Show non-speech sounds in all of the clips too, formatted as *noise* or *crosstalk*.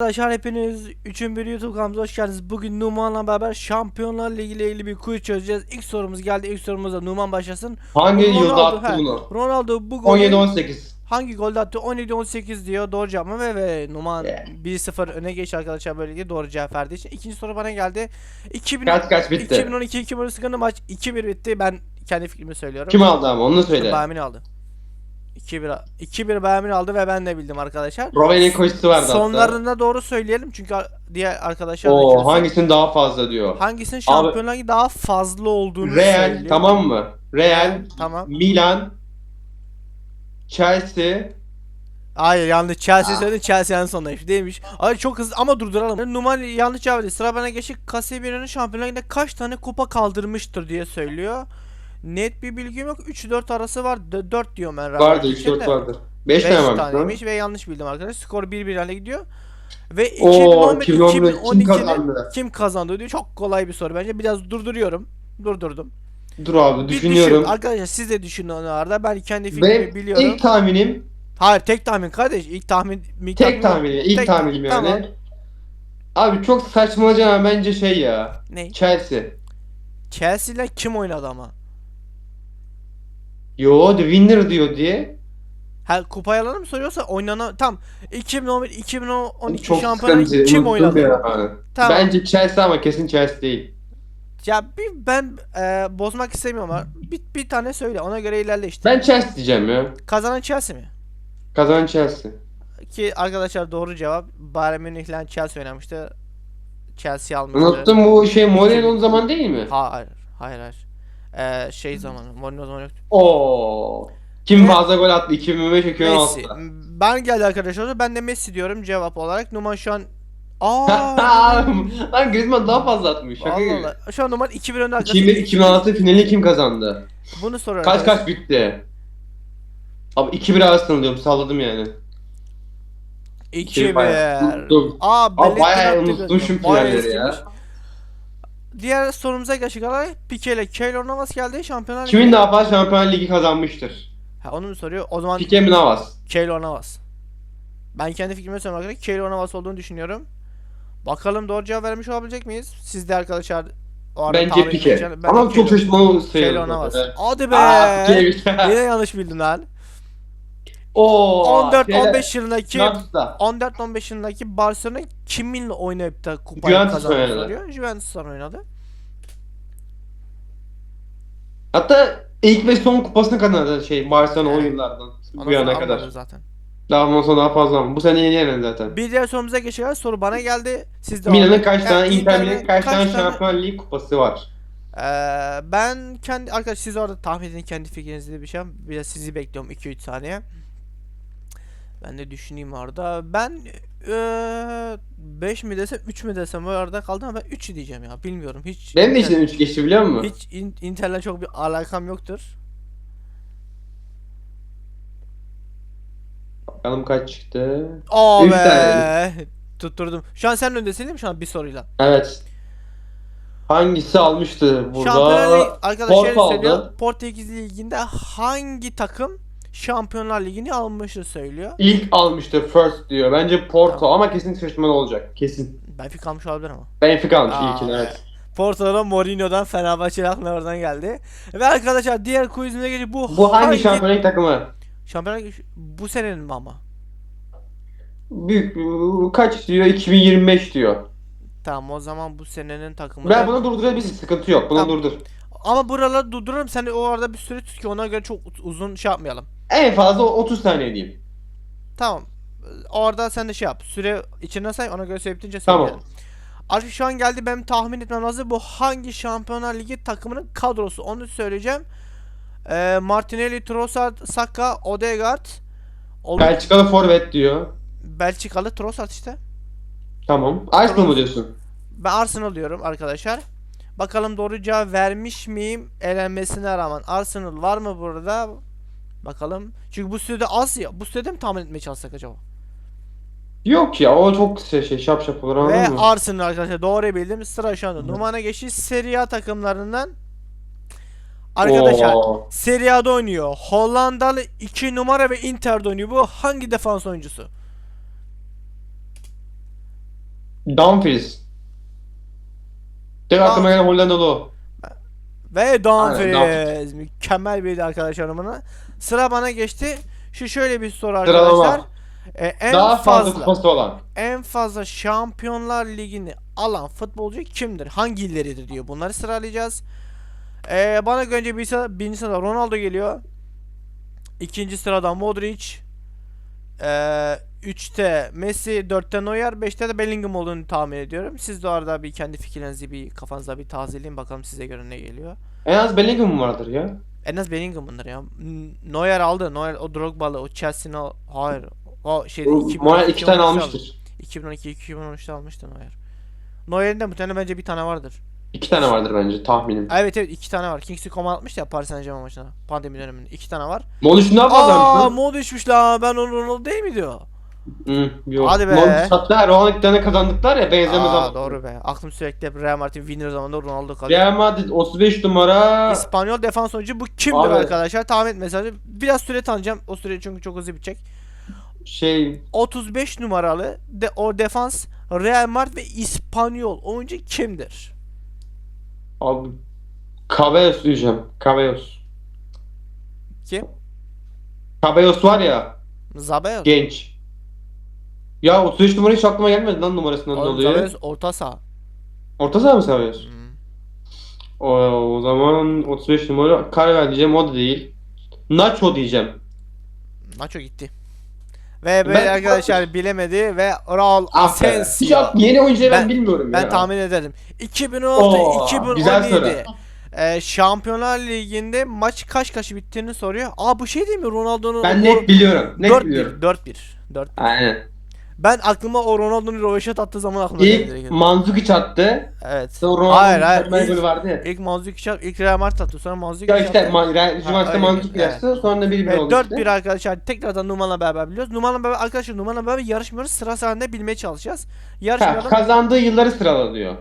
Arkadaşlar hepiniz 3'ün bir YouTube kanalımıza hoş geldiniz. Bugün Numan'la beraber Şampiyonlar Ligi ile ilgili bir quiz çözeceğiz. İlk sorumuz geldi. İlk sorumuzda Numan başlasın. Hangi Ronaldo, yılda attı he. bunu? Ronaldo bu golü 17-18. hangi golde attı? 17-18 diyor. Doğru cevap mı? Ve, ve Numan Yeah. 1-0 öne geçti arkadaşlar böylelikle doğru cevap verdiği için. İkinci soru bana geldi. 2000, Kaç kaç bitti? 2012-2013 sıkıntı maç 2-1 bitti. Ben kendi fikrimi söylüyorum. Kim aldı ama onu söyle. Bayern aldı. 2-1 2-1 Bayern Münih aldı ve ben de bildim arkadaşlar. Robben'in koşusu vardı hatta. Sonlarında doğru söyleyelim çünkü diğer arkadaşlar da Oo hangisinin daha fazla diyor. hangisinin Şampiyonlar Ligi daha fazla olduğunu Real söylüyor. tamam mı? Real, Tamam. Milan, Chelsea, Hayır yanlış. Chelsea Ah. söyledin. Chelsea en işte değilmiş. Ay çok hızlı ama durduralım. Numan yanlış cevap. Sıra bana geçik. Casemiro'nun Şampiyonlar kaç tane kupa kaldırmıştır diye söylüyor. Net bir bilgim yok. 3-4 arası var. 4 diyorum ben. vardı için 3-4 de. vardı. 5 5 tane varmış taneymiş lan. ve yanlış bildim arkadaş. Skor 1-1 hale gidiyor. Ve Oo 2011 2011 kim 2012'de kazandı? kim kazandı diyor. Çok kolay bir soru bence. Biraz durduruyorum. Durdurdum. Dur abi düşünüyorum. düşün. Arkadaşlar siz de düşünün onu arada. Ben kendi fikrimi Benim biliyorum. ilk tahminim, Hayır tek tahmin kardeş. İlk tahmin ilk tek tahminim, ilk Tek- tahminim yani. tamam. Abi çok saçmalayacağım ama bence şey ya. Ne? Chelsea. Chelsea ile kim oynadı ama? Yo the winner diyor diye. Ha kupayı alanı mı soruyorsa oynanan tam 2011 2012 Çok şampiyonu kim oynadı? ya. Tamam. Bence Chelsea ama kesin Chelsea değil. Ya bir ben e, bozmak istemiyorum ama bir, bir tane söyle ona göre ilerle işte. Ben Chelsea diyeceğim ya. Kazanan Chelsea mi? Kazanan Chelsea. Ki arkadaşlar doğru cevap. Bayern Münih ile Chelsea oynamıştı. Chelsea almıştı. Unuttum bu şey Mourinho'nun zaman değil mi? Hayır, hayır, hayır. Ee, şey zamanı, Mourinho zaman yoktu. Oo. Kim fazla gol attı? 2005 Messi. 2016. Ben geldi arkadaşlar. Ben de Messi diyorum cevap olarak. Numan şu an Aa. *laughs* Lan Griezmann daha fazla atmış. Şaka Allah gibi. Allah. Şu an Numan 2-1 önde arkadaşlar. 2000 2016 finali kim kazandı? Bunu soruyorum. Kaç kaç bitti? Abi 2-1 arasında diyorum salladım yani. 2-1. bayağı unuttum. Aa, Abi bayağı attı unutmuşum gözüme. Bayağı finalleri ya. Diğer sorumuza geçtik olarak Pique ile Keylor Navas geldi Şampiyonlar Ligi. Kimin daha fazla Şampiyonlar Ligi kazanmıştır? Ha, onu mu soruyor? O zaman Pique mi Navas? Keylor Navas. Ben kendi fikrimi söylüyorum arkadaşlar. Keylor Navas olduğunu düşünüyorum. Bakalım doğru cevap vermiş olabilecek miyiz? Siz de arkadaşlar o arada Bence tahmin Pique. edeceğiniz- ben Ama de çok Keylor- şaşırtmalı Keylor. Navas. Evet. Hadi be. Aa, Pique. Yine yanlış bildin lan. Oo. 14-15 yılındaki Juventus'ta. 14-15 yılındaki Barcelona kiminle oynayıp da kupayı Juventus kazandı oynadı. soruyor. Juventus'tan oynadı. Hatta ilk ve son kupasını kazandı şey Barcelona o yıllardan. Ondan Bu yana sonra kadar. almadı zaten. Daha ondan sonra daha fazla ama bu sene yeni yenen zaten. Bir diğer sorumuza geçelim. Soru bana geldi. Siz de Milan'ın kaç tane, Yani Inter Inter'in Milan'ın kaç tane Şampiyonlar Ligi kupası var? Ee, ben kendi arkadaş siz orada tahmin edin kendi fikrinizi de bir şey. Biraz sizi bekliyorum 2-3 saniye. Ben de düşüneyim orada. Ben 5 mi desem 3 mü desem o arada kaldım ama ben 3 diyeceğim ya. Bilmiyorum hiç. Benim de içinden 3 geçti biliyor musun? Hiç in, Inter'le çok bir alakam yoktur. Bakalım kaç çıktı. Oo Üç be. tane. Tutturdum. Şu an sen öndesin değil mi şu an bir soruyla? Evet. Hangisi almıştı Şampiyonlar Ligi burada? arkadaşlar söylüyor. Portekiz Ligi'nde hangi takım Şampiyonlar Ligi'ni almışı söylüyor. İlk almıştı first diyor. Bence Porto Tamam. ama kesin şaşırtmalı olacak. Kesin. Benfica almış olabilir ama. Benfica almış Aa, ilkini evet. Porto'dan Mourinho'dan Fenerbahçe aklına oradan geldi. Ve arkadaşlar diğer quizimize geçip bu, Bu hangi Şampiyonlar Ligi takımı? Şampiyonlar Ligi bu senenin mi ama? Büyük kaç diyor? 2025 diyor. Tamam o zaman bu senenin takımı. Ben bunu durdurabilirsin. Sıkıntı yok. Bunu Tamam. durdur. Ama buraları durduralım. Sen o arada bir süre tut ki ona göre çok uzun şey yapmayalım. En fazla 30 saniye diyeyim. Tamam. O arada sen de şey yap. Süre içine say ona göre sebeptince Tamam. söyleyelim. Artık şu an geldi benim tahmin etmem lazım. Bu hangi Şampiyonlar Ligi takımının kadrosu onu söyleyeceğim. Ee, Martinelli, Trossard, Saka, Odegaard. Ol- Belçikalı forvet diyor. Belçikalı Trossard işte. Tamam. Arsenal mı diyorsun? Ben Arsenal diyorum arkadaşlar. Bakalım doğru cevap vermiş miyim elenmesine rağmen. Arsenal var mı burada? Bakalım. Çünkü bu sürede az ya. Bu sürede mi tahmin etmeye çalışsak acaba? Yok ya o çok şey, şey şap şap olur anladın Ve mı? Arsenal arkadaşlar doğru bildim. Sıra şu anda. Numara geçiş Serie A takımlarından. Arkadaşlar Oo. Serie A'da oynuyor. Hollandalı 2 numara ve Inter'de oynuyor. Bu hangi defans oyuncusu? Dumfries. Tek aklıma gelen Hollandalı o. Ve Dumfries. Mükemmel bir arkadaşlar bana. Sıra bana geçti. Şu şöyle bir soru Sıralama. arkadaşlar. Ee, en Daha fazla fazla, kupası olan. en fazla Şampiyonlar Ligi'ni alan futbolcu kimdir? Hangi illeridir diyor. Bunları sıralayacağız. Ee, bana önce bir sıra, birinci sırada Ronaldo geliyor. İkinci sırada Modric. Ee, üçte Messi, dörtte Neuer, beşte de Bellingham olduğunu tahmin ediyorum. Siz de arada bir kendi fikirlerinizi bir kafanızda bir tazeleyin bakalım size göre ne geliyor. En az Bellingham vardır ya. En az Bellingham'ındır ya. Neuer aldı. Neuer o Drogba'lı, o Chelsea'nin o hayır. O şeyde O 2012, Moral iki tane 2013'te almıştır. 2012 2013'te almıştı Neuer. Neuer'in de muhtemelen bence bir tane vardır. İki tane vardır bence tahminim. Evet evet iki tane var. Kingsley Coman atmıştı ya Paris Saint Germain maçına. Pandemi döneminde. iki tane var. Modric ne Aa yaparlarmış lan? mod düşmüş la. Ben onu Ronaldo değil mi diyor? Hı, yok. Hadi be. Modric hatta Ronaldo tane kazandıklar ya benzemez Aa ama. doğru be. Aklım sürekli hep Real Madrid winner zamanında Ronaldo kalıyor. Real Madrid 35 numara. İspanyol defans oyuncu bu kimdir Abi. arkadaşlar? Tahmin etmeniz Biraz süre tanıyacağım. O süre çünkü çok hızlı bitecek. Şey 35 numaralı de o defans Real Madrid ve İspanyol oyuncu kimdir? Abi Cabellos diyeceğim. Cabellos. Kim? Cabellos var ya Zabel. genç. Ya 33 numara hiç aklıma gelmedi lan numarasından Oğlum dolayı. Zabel orta saha. Orta saha mı Cabellos? Hmm. O, o zaman 35 numara Carvel diyeceğim o da değil. Nacho diyeceğim. Nacho gitti. Ve böyle Ben- arkadaşlar bilemedi ve Raul Asensio. ak- yeni oyuncuları ben, Ben- bilmiyorum Ben ya. tahmin ederim. 2016 Oo, güzel soru. 2017 e, Şampiyonlar Ligi'nde maç kaç kaç bittiğini soruyor. Aa bu şey değil mi Ronaldo'nun Ben net biliyorum. Net biliyorum. 4-1 4-1 4 Aynen. Ben aklıma o Ronaldo'nun röveşat attığı zaman aklıma geldi. İlk Mandzukic attı. Evet. Sonra Ronaldo'nun Hayır, hayır. mükemmel İlk- golü vardı ya. İlk Mandzukic çarp, ilk Real Madrid attı. Sonra Mandzukic Ya işte attı. Ma- Real- Ha, maçta öyle. Mandzukic Evet. yaptı. Sonra 1-1 Evet, oldu 4-1 işte. arkadaşlar tekrardan Numan'la beraber biliyoruz. Numan'la beraber arkadaşlar Numan'la beraber yarışmıyoruz. Sıra halinde bilmeye çalışacağız. Ha, kazandığı yılları sırala diyor.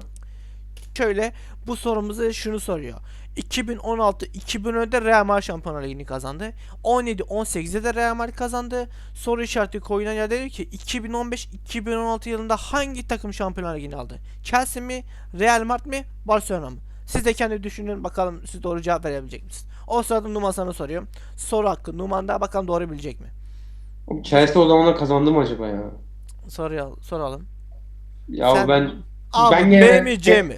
Şöyle bu sorumuza şunu soruyor. 2016-2017'de Real Madrid Şampiyonlar Ligi'ni kazandı. 17-18'de de Real Madrid kazandı. Soru işareti koyulan yer diyor ki 2015-2016 yılında hangi takım Şampiyonlar Ligi'ni aldı? Chelsea mi, Real Madrid mi, Barcelona mı? Siz de kendi düşünün bakalım siz doğru cevap verebilecek misiniz? O sırada Numan sana soruyorum. Soru hakkı Numan'da bakalım doğru bilecek mi? Chelsea o zamanlar kazandı mı acaba ya? Soruya, soralım. Ya Sen- ben A Ben mı, B mi, C mi?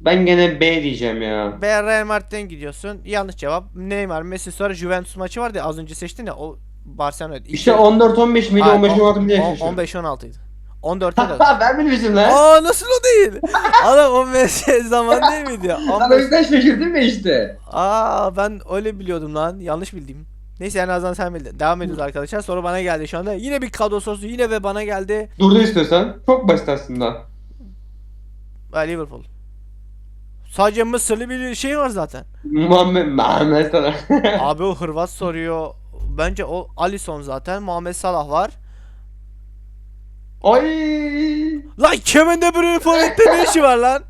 Ben gene B diyeceğim ya. Veya Real Madrid'den gidiyorsun. Yanlış cevap. Neymar, Messi sonra Juventus maçı vardı ya az önce seçtin ya o Barcelona. İşte 14-15 miydi 15-16 mıydı? 15-16 idi. 14'te de. Ben bilmişim lan. Aa nasıl o değil? *laughs* Adam o Messi zaman değil miydi ya? Lan o 15... yüzden şaşırdım ya işte. Aa ben öyle biliyordum lan. Yanlış bildim. Neyse en azından sen bildin. Devam ediyoruz arkadaşlar. Soru bana geldi şu anda. Yine bir kadro sorusu yine ve bana geldi. Durdu istiyorsan. Çok basit aslında. Liverpool. Sadece Mısırlı bir şey var zaten. Muhammed Muhammed Salah. *laughs* Abi o Hırvat soruyor. Bence o Alisson zaten. Muhammed Salah var. Ay. Lan Kevin De Bruyne forvette ne işi var lan?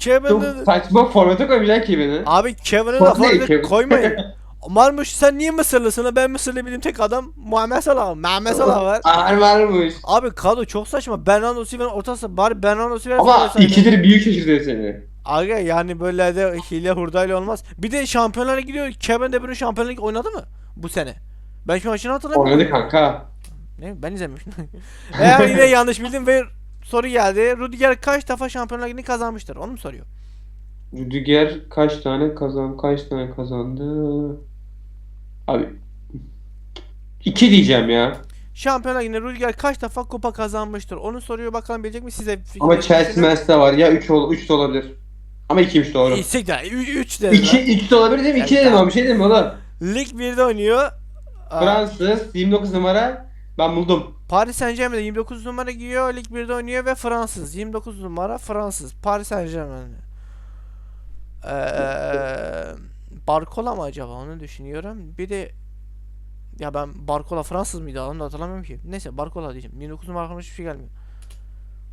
Kevin Çok De... saçma formata koymayacaksın ki beni. Abi Kevin'i de forvete koymayın. *laughs* Marmuş sen niye Mısırlısın? Ben Mısırlı bildiğim tek adam Muhammed Salah. Muhammed Salah var. *laughs* Ağır varmış. Abi kadro çok saçma. Bernardo Silva'nın ortası bari Bernardo Silva Ama ikidir büyük şaşırtıyor seni. Aga yani böyle de hile hurdayla olmaz. Bir de şampiyonlara gidiyor. Kevin De Bruyne şampiyonlar Ligi oynadı mı bu sene? Ben şu maçını hatırlamıyorum. Oynadı kanka. Ne? Ben izlemiştim. Veya *laughs* yine yanlış bildim ve soru geldi. Rudiger kaç defa Şampiyonlar Ligi'ni kazanmıştır? Onu mu soruyor? Rüdiger kaç tane kazan kaç tane kazandı? Abi iki diyeceğim ya. Şampiyonlar Ligi'nde Rudiger kaç defa kupa kazanmıştır? Onu soruyor bakalım bilecek mi size? Ama. Chelsea Manchester var ya 3 ol 3 de olabilir. Ama 2'ymiş doğru. Siktir. 3 dedi. 2 2 de olabilir değil mi? 2 Evet, dedim ama bir şey dedim oğlum. Lig 1'de oynuyor. Aa, Fransız 29 numara ben buldum. Paris Saint Germain'de 29 numara giyiyor. Lig 1'de oynuyor ve Fransız. 29 numara Fransız. Paris Saint Germain'de. Ee, Barcola mı acaba onu düşünüyorum. Bir de ya ben Barcola Fransız mıydı onu da hatırlamıyorum ki. Neyse Barcola diyeceğim. 29 numara aklıma hiçbir şey gelmiyor.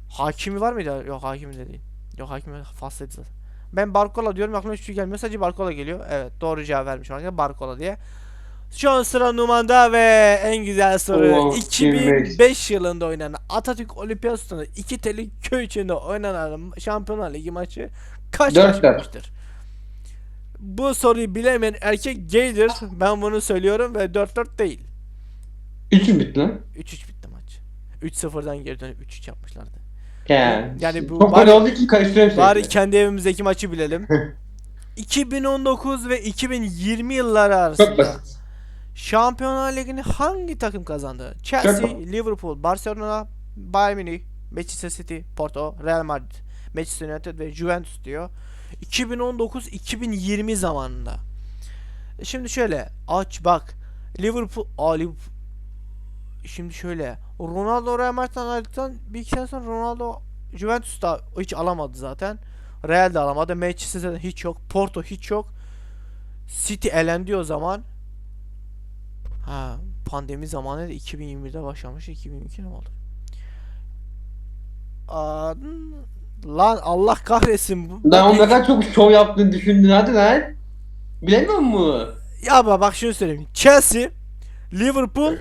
Hakimi var mıydı? Yok Hakimi de değil. Yok Hakimi Fas'taydı zaten. Ben Barcola diyorum aklıma hiçbir şey gelmiyor. Sadece Barcola geliyor. Evet doğru cevap vermiş arkadaşlar. Barcola diye. Şu an sıra Numan'da ve en güzel soru. Oo, 2005 yılında oynanan Atatürk Olimpiyat Stadı'nda iki teli köy içinde oynanan Şampiyonlar Ligi maçı kaç dört. bitmiştir? Bu soruyu bilemeyen erkek gaydir. Ben bunu söylüyorum ve 4-4 değil. 3 mü bitti lan? 3-3 bitti maç. 3-0'dan geri dönüp 3-3 yapmışlardı. Yani, Yani bu Çok bari- oldu ki karıştırıyorum Bari sürekli. kendi evimizdeki maçı bilelim. *laughs* 2019 ve 2020 yılları Çok arasında basit. Şampiyonlar Ligi'ni hangi takım kazandı? Chelsea, Çok- Liverpool, Barcelona, Bayern Münih, Manchester City, Porto, Real Madrid, Manchester United ve Juventus diyor. 2019-2020 zamanında. E Şimdi şöyle aç bak. Liverpool, Aa, Liverpool. Şimdi şöyle. Ronaldo Real Madrid'den ayrıldıktan bir iki sene sonra Ronaldo Juventus da hiç alamadı zaten. Real de alamadı. Manchester'da hiç yok. Porto hiç yok. City elendi o zaman. Ha, pandemi zamanı da 2021'de başlamış. 2022 ne oldu? Aa, lan Allah kahretsin. Bu, Lan o ne kadar çok şov yaptığını düşündün hadi lan. Bilemiyor musun? Ya bak, bak şunu söyleyeyim. Chelsea, Liverpool,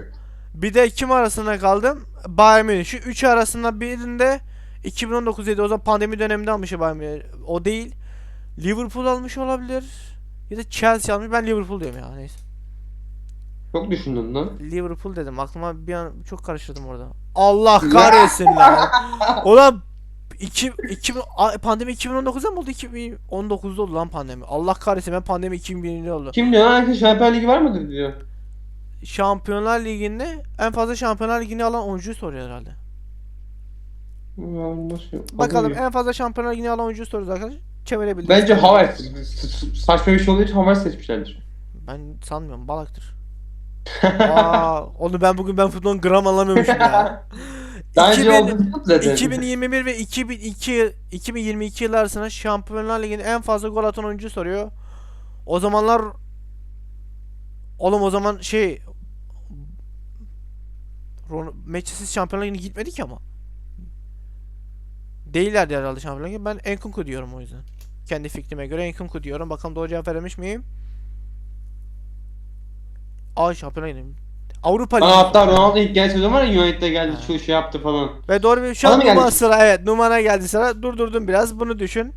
bir de kim arasında kaldım? Bayern Münih. Şu üç arasında birinde 2019'daydı. O zaman pandemi döneminde almış Bayern Münih. O değil. Liverpool almış olabilir. Ya da Chelsea almış. Ben Liverpool diyorum ya. Neyse. Çok düşündün lan. Liverpool dedim. Aklıma bir an çok karıştırdım orada. Allah kahretsin lan. *laughs* Ulan 2 2000 a- pandemi 2019'da mı oldu? 2019'da oldu lan pandemi. Allah kahretsin ben pandemi 2020'de oldu. Kim diyor lan Şampiyonlar Ligi var mıdır diyor. Şampiyonlar Ligi'nde en fazla Şampiyonlar Ligi'ni alan oyuncuyu soruyor herhalde. Nasıl- Bakalım en fazla Şampiyonlar Ligi'ni alan oyuncuyu soruyoruz arkadaşlar. Çevirebiliriz. Bence Havertz. Saçma bir şey olduğu için Havertz seçmişlerdir. Ben sanmıyorum Balak'tır. *laughs* Aa, onu ben bugün ben futbolun gram anlamıyormuşum ya. Bence 2000 oldu zaten. 2021 ve 2002 2022 yıllar arasında Şampiyonlar Ligi'nin en fazla gol atan oyuncu soruyor. O zamanlar Oğlum o zaman şey Manchester Şampiyonlar Ligi'ne gitmedi ki ama. Değillerdi herhalde Şampiyonlar Ligi. Ben Enkunku diyorum o yüzden. Kendi fikrime göre Enkunku diyorum. Bakalım doğru cevap vermiş miyim? Aa Şampiyonlar Ligi. Avrupa Ligi. Aa, hatta Ronaldo ilk genç sezon var ya United'e geldi Ha. şu şey yaptı falan. Ve doğru bir şu an mı geldi? numara sıra evet numara geldi sıra durdurdum biraz bunu düşün.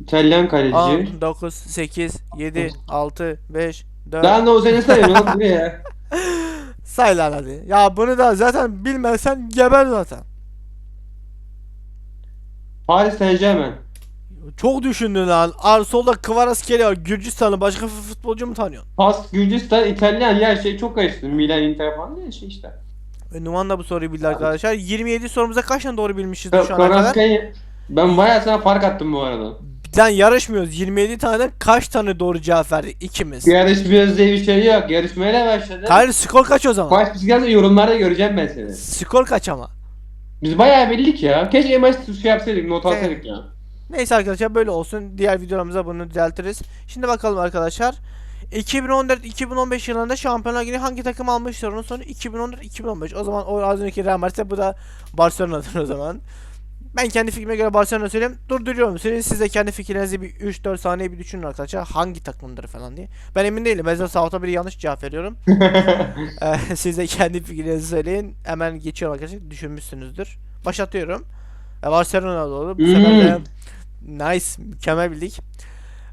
İtalyan kaleci. 10, 9, 8, 7, 6, 5, 4 Ben de o seni sayıyorum bu ne *laughs* ya? *laughs* say lan hadi. Ya bunu da zaten bilmezsen geber zaten. Paris Saint Germain. Çok düşündün lan. Ar solda Kvaratskhelia Gürcistan'ı başka futbolcu mu tanıyorsun? Pas Gürcistan, İtalyan ya şey çok karıştı. Milan, Inter falan değil şey işte. Ve Numan da bu soruyu bildi arkadaşlar. 27 sorumuza kaç tane doğru bilmişiz şu ana kadar? Ben bayağı sana fark attım bu arada. Bizden yarışmıyoruz. 27 tane kaç tane doğru cevap verdik ikimiz? Yarışmıyoruz diye bir şey yok. Yarışmaya başladı. Hayır skor kaç o zaman? Maç bisikletse yorumlarda göreceğim ben seni. Skor kaç ama? Biz bayağı bildik ya. Keşke maç şey yapsaydık, not alsaydık ya. Neyse arkadaşlar böyle olsun. Diğer videolarımızda bunu düzeltiriz. Şimdi bakalım arkadaşlar. 2014-2015 yılında Şampiyonlar Ligi'ni hangi takım almıştır onun sonu 2014-2015. O zaman o az önceki Real Madrid bu da Barcelona'dır o zaman. Ben kendi fikrime göre Barcelona söyleyeyim. Durduruyorum sizi. Siz de kendi fikirlerinizi bir 3-4 saniye bir düşünün arkadaşlar. Hangi takımdır falan diye. Ben emin değilim. Ben sağ bir yanlış cevap veriyorum. *laughs* Ee, Siz de kendi fikirlerinizi söyleyin. Hemen geçiyorum arkadaşlar. Düşünmüşsünüzdür. Başlatıyorum. Ee, Barcelona doğru. Bu sefer de nice. Mükemmel bildik.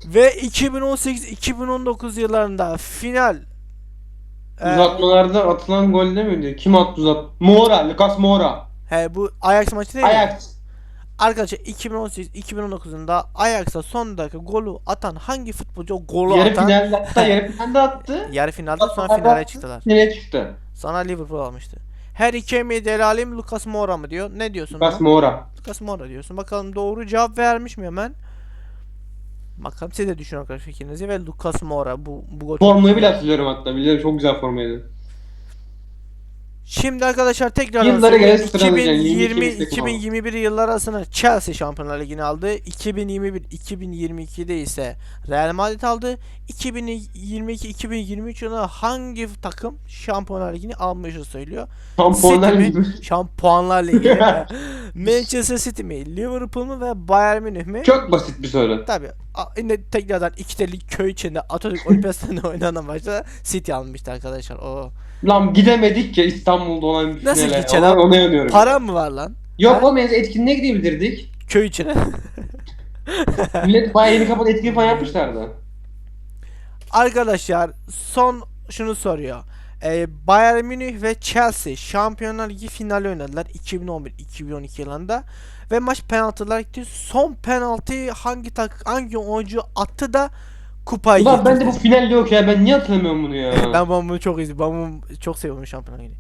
Ve 2018-2019 yıllarında final Ee, Uzatmalarda atılan gol ne miydi? Kim attı uzat? Moura, Lucas Moura. he, bu Ajax maçı değil mi? Ajax. Arkadaşlar 2018-2019'unda Ajax'a son dakika golü atan hangi futbolcu o golü Yarı atan finalde attı, yarı finalde attı. *laughs* yarı finalde sonra finale attı. çıktılar. Finale çıktı. Sana Liverpool almıştı. Harry Kane mi Delalim Lucas Moura mı diyor. Ne diyorsun? Lucas buna? Moura. Lucas Moura diyorsun. Bakalım doğru cevap vermiş mi hemen? Bakalım siz de düşünün arkadaşlar fikrinizi ve Lucas Moura bu bu gol. Formayı bile hatırlıyorum hatta. Biliyorum çok güzel formaydı. Şimdi arkadaşlar tekrar Yıllara göre sıralayacaksın. 2020 22 takım 2021 yıllar arasında Chelsea Şampiyonlar Ligi'ni aldı. 2021 2022'de ise Real Madrid aldı. 2022 2023 yılında hangi takım Şampiyonlar Ligi'ni almışı söylüyor. Şampiyonlar? Ligi. *laughs* Şampuanlar Ligi. *laughs* Manchester City mi? Liverpool mu ve Bayern Münih mi? Çok basit bir soru. Tabii. Yine tekrardan iki delik köy içinde Atatürk Olimpiyatları'nda *laughs* oynanan maçta City almıştı arkadaşlar. O Lan gidemedik ya İstanbul'da bir Nasıl finale. gideceksin Ona, abi? ona yanıyorum. para mı var lan? Yok oğlum yani etkinliğe gidebilirdik. Köy içine. *laughs* Millet bayağı yeni kapalı etkinlik falan yapmışlardı. Arkadaşlar son şunu soruyor. Ee, Bayern Münih ve Chelsea Şampiyonlar Ligi finali oynadılar 2011-2012 yılında ve maç penaltılara gitti. Son penaltıyı hangi tak hangi oyuncu attı da kupayı Ulan ben de getirdi? bu final yok ya ben niye hatırlamıyorum bunu ya. *laughs* Ben bunu çok izledim. Ben bunu çok seviyorum Şampiyonlar Ligi'ni.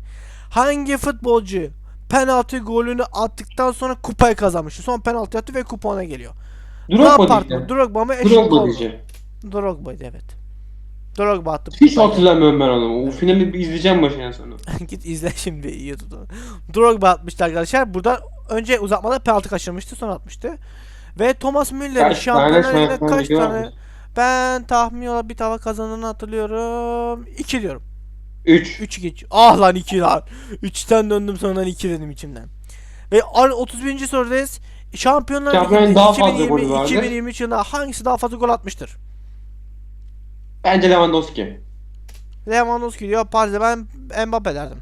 Hangi futbolcu penaltı golünü attıktan sonra kupayı kazanmıştı? Son penaltı attı ve kupa ona geliyor. Drogba diyeceğim. Drogba mı? Eşit Drogba diyeceğim. Drogba'ydı evet. Drogba attı. Hiç kupayı. hatırlamıyorum ben onu. O finali bir izleyeceğim başından sonra. *laughs* Git izle şimdi YouTube'da. Drogba atmıştı arkadaşlar. Burada önce uzatmada penaltı kaçırmıştı sonra atmıştı. Ve Thomas Müller'in Kaç tane şampiyonlar liginde Şampiyonlar kaç Ligi tane varmış? Ben tahmin olarak bir tava kazandığını hatırlıyorum. 2 diyorum. 3. 3 geç. Ah lan 2 lan. 3'ten döndüm sonradan 2 dedim içimden. Ve ar- 31. sorudayız. Şampiyonlar Ligi'nde daha fazla 2020 golü vardı. 2023 yılında hangisi daha fazla gol atmıştır? Bence Lewandowski. Lewandowski diyor. Paris'e ben Mbappe derdim.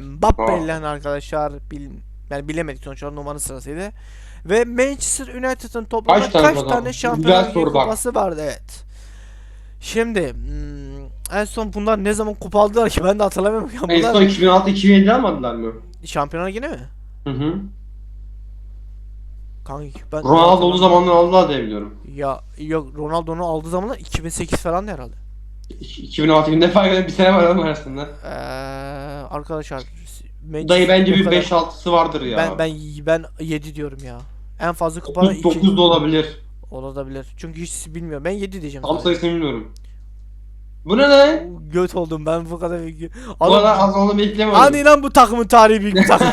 Mbappe ile arkadaşlar bil, yani bilemedik sonuç olarak numaranın sırasıydı. Ve Manchester United'ın toplamda Kaç kaç tane tane? Şampiyonlar Ligi kupası vardı evet. Şimdi hmm, en son bunlar ne zaman kupa aldılar ki ben de hatırlamıyorum. Ya En son bunlar 2006-2007 almadılar mı? Şampiyonlar Ligi'ne mi? Hı hı. Kanki ben Ronaldo olduğu zamanlar aldılar diye biliyorum. Ya yok Ronaldo'nun aldığı zamanlar 2008 falan herhalde. 2006 yılında fark eden bir sene var onun arasında. Eee arkadaşlar Manchester- Dayı bence bir kadar- 5-6'sı vardır ya. Ben ben ben 7 diyorum ya. En fazla kupada 2 9 da olabilir. olabilir. Çünkü hiç bilmiyorum. Ben 7 diyeceğim. Tam sayısını bilmiyorum. Bu ne lan? Göt oldum ben bu kadar büyük. Bu kadar az onu beklemiyordum. Hani lan bu takımın tarihi büyük bir takım.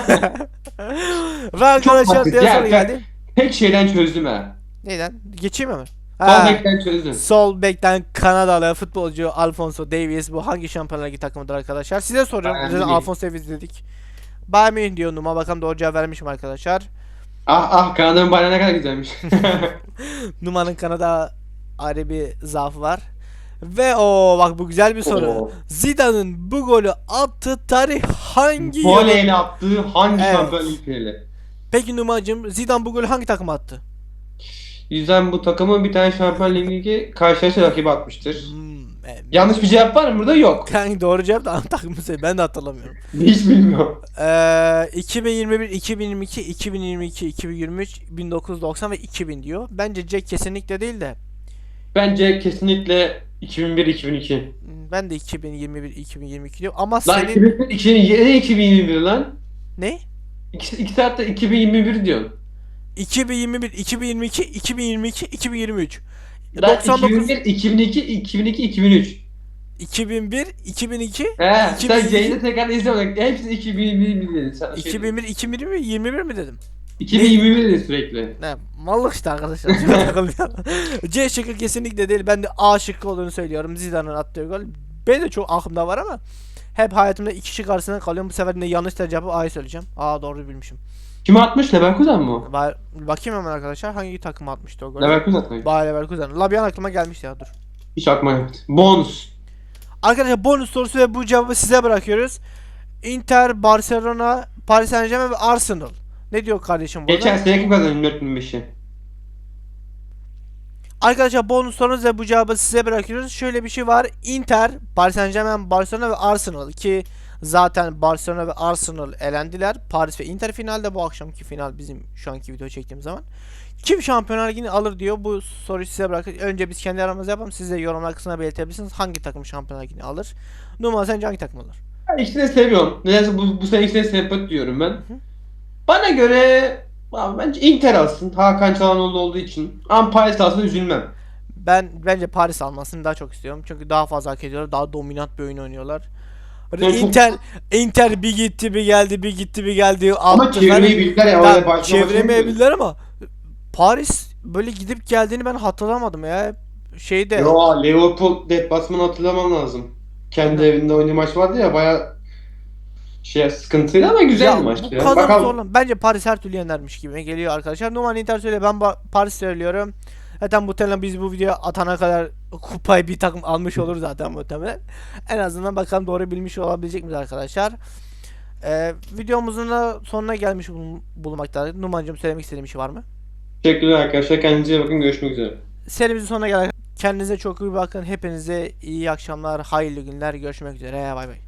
Ve arkadaşlar diğer soru geldi. Tek şeyden çözdüm ha. Neyden? Geçeyim mi? Sol Ha, bekten çözdüm. Sol bekten Kanadalı futbolcu Alfonso Davies bu hangi Şampiyonlar Ligi takımıdır arkadaşlar? Size soruyorum. Zaten. Alfonso Davies dedik. Bayern Münih diyor Numa. Bakalım doğru cevap vermişim arkadaşlar. Ah ah Kanada'nın bayrağı ne kadar güzelmiş. *laughs* Numa'nın Kanada ayrı bir zaafı var. Ve o bak bu güzel bir soru. Oo. Zidane'ın bu golü attığı tarih hangi yıl? Voleyle attığı hangi Evet. şampiyon lig finali? Peki Numa'cığım Zidane bu golü hangi takıma attı? Yüzden bu takımın bir tane şampiyon ligi karşılaşma rakibi atmıştır. Hmm, e, Yanlış bir cevap var mı burada? Yok. kanka doğru cevap da takımı söyle. Ben de hatırlamıyorum. Hiç bilmiyorum. Ee, 2021, 2022, 2022, 2023, 1990 ve 2000 diyor. Bence C kesinlikle değil de Bence kesinlikle 2001-2002. hmm, ben de 2021, 2022 diyor. Ama Lan senin 2001, 2007, 2021 lan. ne? 2, 2 saatte 2021 diyorsun. 2021, 2022, 2022, 2023. Lan 99 2001, 2002, 2002, 2003. 2001, 2002, He, sen 2002. yayını tekrar izlemedik. Hepsi 2021 dedin. Sen şey- 2001, 2021, 21 mi dedim? 2021 dedin sürekli. Ne? Mallık işte arkadaşlar. C şıkkı kesinlikle değil. Ben de A şıkkı olduğunu söylüyorum. Zidane'ın attığı gol. Benim de çok aklımda var ama hep hayatımda iki şık arasında kalıyorum. Bu sefer de yanlış cevabı A'yı söyleyeceğim. A doğru bilmişim. Kim atmış? Leverkusen mi o? Ba- Bakayım hemen arkadaşlar hangi takım atmıştı o golü? Leverkusen atmış. Bayer Leverkusen. La bir an aklıma gelmişti ya dur. Hiç aklıma gelmedi. Bonus. Arkadaşlar bonus sorusu ve bu cevabı size bırakıyoruz. Inter, Barcelona, Paris Saint Germain ve Arsenal. Ne diyor kardeşim burada? Geçen sene kim kazandı 4005'i? Arkadaşlar bonus sorunuz ve bu cevabı size bırakıyoruz. Şöyle bir şey var. Inter, Paris Saint Germain, Barcelona ve Arsenal ki zaten Barcelona ve Arsenal elendiler. Paris ve Inter finalde bu akşamki final bizim şu anki video çektiğim zaman. Kim Şampiyonlar Ligi'ni alır diyor. Bu soruyu size bırakıyoruz. Önce biz kendi aramızda yapalım. Siz de yorumlar kısmına belirtebilirsiniz. Hangi takım Şampiyonlar Ligi'ni alır? Numara sence hangi takım alır? Ben ikisini de seviyorum. Nedense bu, bu sene ikisine sempati diyorum ben. Bana göre abi bence Inter alsın. Hakan Çalhanoğlu olduğu için. Ama Paris alsın üzülmem. Ben bence Paris almasını daha çok istiyorum. Çünkü daha fazla hak ediyorlar. Daha dominant bir oyun oynuyorlar. Inter Inter bir gitti bir geldi bir gitti bir geldi. Ama çevirmeyi bildiler ya. Başlama çeviremeyebilirler ama Paris böyle gidip geldiğini ben hatırlamadım ya. Şeyde Yo, Liverpool deplasmanı hatırlamam lazım. Kendi Evet. evinde oynadığı maç vardı ya baya şey sıkıntıydı ama güzel Ya maçtı. bu ya. kadar Bakalım. zorlan. Bence Paris her türlü yenermiş gibi geliyor arkadaşlar. Numan Inter söyle ben Paris söylüyorum. Zaten muhtemelen biz bu videoya atana kadar kupayı bir takım almış olur zaten muhtemelen. En azından bakalım doğru bilmiş olabilecek miyiz arkadaşlar. Ee, videomuzun da sonuna gelmiş bulun- bulunmaktayız. Numancığım söylemek istediğin bir şey var mı? Teşekkürler arkadaşlar. Kendinize iyi bakın. Görüşmek üzere. Serimizin sonuna geldik. Kendinize çok iyi bakın. Hepinize iyi akşamlar, hayırlı günler. Görüşmek üzere. Bay bay.